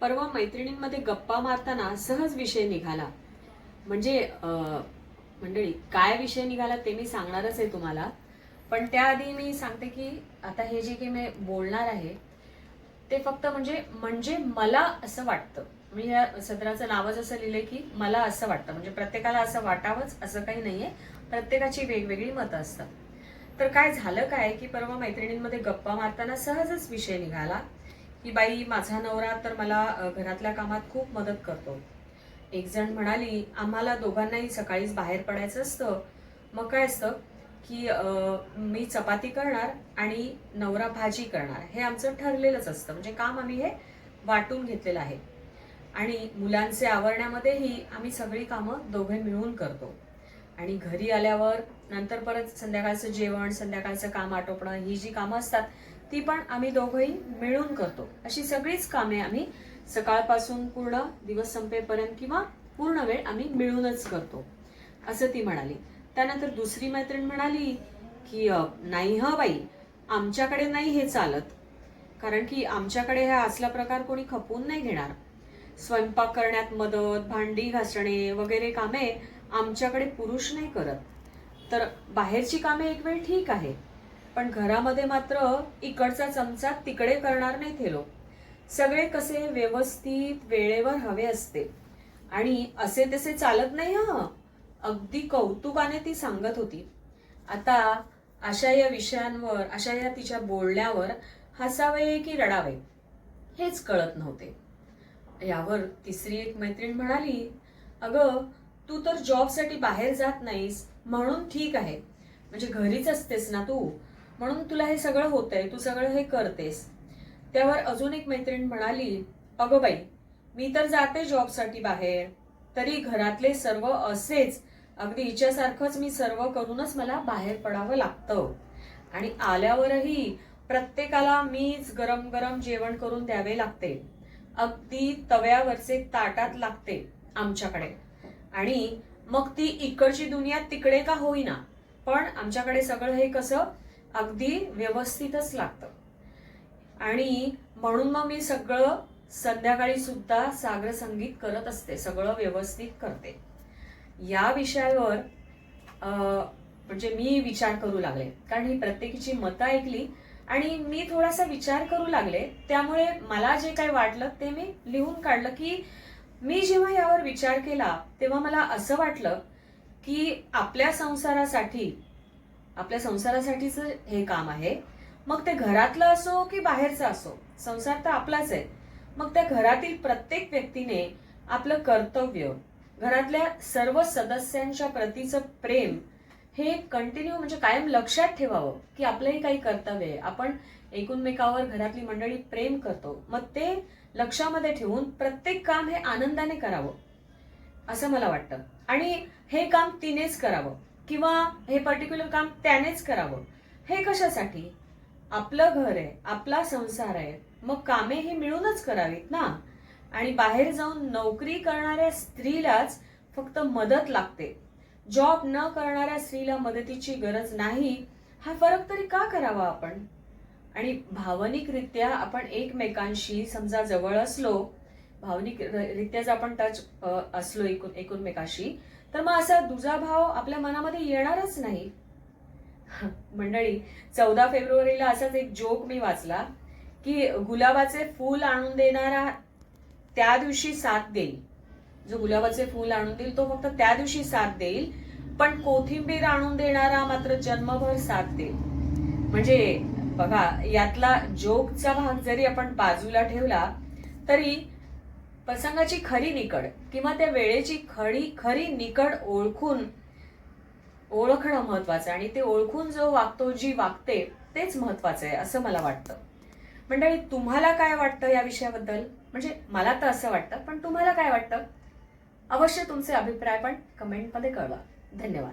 परवा मैत्रिणींमध्ये गप्पा मारताना सहज विषय निघाला. म्हणजे मंडळी काय विषय निघाला ते मी सांगणारच आहे तुम्हाला. पण त्याआधी मी सांगते की आता हे जे की मी बोलणार आहे ते फक्त म्हणजे म्हणजे मला असं वाटतं. मी या सत्राचं नावच असं लिहिलंय की मला असं वाटतं. म्हणजे प्रत्येकाला असं वाटावंच असं काही नाहीये. प्रत्येकाची वेगवेगळी मतं असतात. तर काय झालं काय की परवा मैत्रिणींमध्ये गप्पा मारताना सहजच विषय निघाला. की बाई माझा नवरा तर मला घरातल्या कामात खूप मदत करतो. एक जण म्हणाली आम्हाला दोघांनाही सकाळीच बाहेर पडायचं असतं. मग काय असतं की मी चपाती करणार आणि नवरा भाजी करणार. हे आमचं ठरलेलंच असतं. म्हणजे काम आम्ही हे वाटून घेतलेलं आहे. आणि मुलांचे आवरण्यामध्येही आम्ही सगळी कामं दोघे मिळून करतो. आणि घरी आल्यावर नंतर परत संध्याकाळचं जेवण संध्याकाळचं काम आटोपणं ही जी कामं असतात ती पण आम्ही दोघंही मिळून करतो. अशी सगळीच कामे आम्ही सकाळपासून पूर्ण दिवस संपेपर्यंत किंवा पूर्ण वेळ आम्ही मिळूनच करतो. असं ती म्हणाली. त्यानंतर दुसरी मैत्रीण म्हणाली की नाही ह बाई आमच्याकडे नाही हे चालत. कारण की आमच्याकडे हा असला प्रकार कोणी खपवून नाही घेणार स्वयंपाक करण्यात मदत भांडी घासणे वगैरे कामे आमच्याकडे पुरुष नाही करत. तर बाहेरची कामे एक वेळ ठीक आहे. पण घरामध्ये मात्र इकडचा चमचा तिकडे करणार नाहीत हे लोक. सगळे कसे व्यवस्थित वेळेवर हवे असते. आणि असे तसे चालत नाही हं. अगदी कौतुकाने ती सांगत होती. आता अशा या विषयांवर अशा या तिच्या बोलण्यावर हसावे की रडावे हेच कळत नव्हते. यावर तिसरी एक मैत्रीण म्हणाली अगं तू तर जॉबसाठी बाहेर जात नाहीस म्हणून ठीक आहे. म्हणजे घरीच असतेस ना तू. म्हणून तुला हे सगळं होतंय तू सगळं हे करतेस. त्यावर अजून एक मैत्रीण म्हणाली अगं बाई मी तर जाते जॉबसाठी बाहेर. तरी घरातले सर्व असेच. अगदी हिच्यासारखंच मी सर्व करूनच मला बाहेर पडावं लागतं. आणि आल्यावरही प्रत्येकाला मीच गरम गरम जेवण करून द्यावे लागते. अगदी तव्यावरचे ताटात लागते आमच्याकडे. आणि मग ती इकडची दुनिया तिकडे का होईना? पण आमच्याकडे सगळं हे कसं? अगदी व्यवस्थितच लागतं. आणि म्हणून मग मी सगळं संध्याकाळी सुद्धा सागर संगीत करत असते सगळं व्यवस्थित करते. या विषयावर अं, म्हणजे मी विचार करू लागले. कारण ही प्रत्येकीची मतं ऐकली आणि मी थोडासा विचार करू लागले. त्यामुळे मला जे काही वाटलं ते मी लिहून काढलं की मी जेव्हा यावर विचार केला तेव्हा मला असं वाटलं की आपल्या संसारासाठी आपल्या संसारासाठीच हे काम आहे. मग ते घरातलं असो की बाहेरचं असो संसार तर आपलाच आहे. मग त्या घरातील प्रत्येक व्यक्तीने आपलं कर्तव्य घरातल्या सर्व सदस्यांच्या प्रतीचं प्रेम हे कंटिन्यू म्हणजे कायम लक्षात ठेवावं की आपलंही काही कर्तव्य आहे. आपण एकूणमेकावर घरातली मंडळी प्रेम करतो. मग ते लक्षामध्ये ठेवून प्रत्येक काम हे आनंदाने करावं असं मला वाटतं. आणि हे काम तिनेच करावं. किंवा हे पर्टिक्युलर काम त्यानेच करावं. हे कशासाठी? आपलं घर आहे आपला संसार आहे मग कामे ही मिळूनच करावीत ना? आणि बाहेर जाऊन नोकरी करणाऱ्या स्त्रीलाच फक्त मदत लागते. जॉब न करणाऱ्या स्त्रीला मदतीची गरज नाही हा फरक तरी का करावा आपण? आणि भावनिकरित्या आपण एकमेकांशी समजा जवळ असलो भावनिक रित्याच आपण टच असलो एकूण एकूणमेकाशी तर मग असा दुजाभाव आपल्या मनामध्ये येणारच नाही. मंडळी चौदा फेब्रुवारीला असाच एक जोक मी वाचला की गुलाबाचे फूल आणून देणारा त्या दिवशी साथ देईल. जो गुलाबाचे फूल आणून देईल तो फक्त त्या दिवशी साथ देईल पण कोथिंबीर आणून देणारा मात्र जन्मभर साथ देईल. म्हणजे बघा यातला जोकचा भाग जरी आपण बाजूला ठेवला तरी प्रसंगाची खरी निकड किंवा त्या वेळेची खरी खरी निकड ओळखून ओळखणं महत्वाचं आणि ते ओळखून जो वागतो जी वागते तेच महत्वाचं आहे असं मला वाटतं. मंडळी तुम्हाला काय वाटतं या विषयाबद्दल? म्हणजे मला तर असं वाटतं पण तुम्हाला काय वाटतं? अवश्य तुमचे अभिप्राय पण कमेंटमध्ये कळवा. धन्यवाद.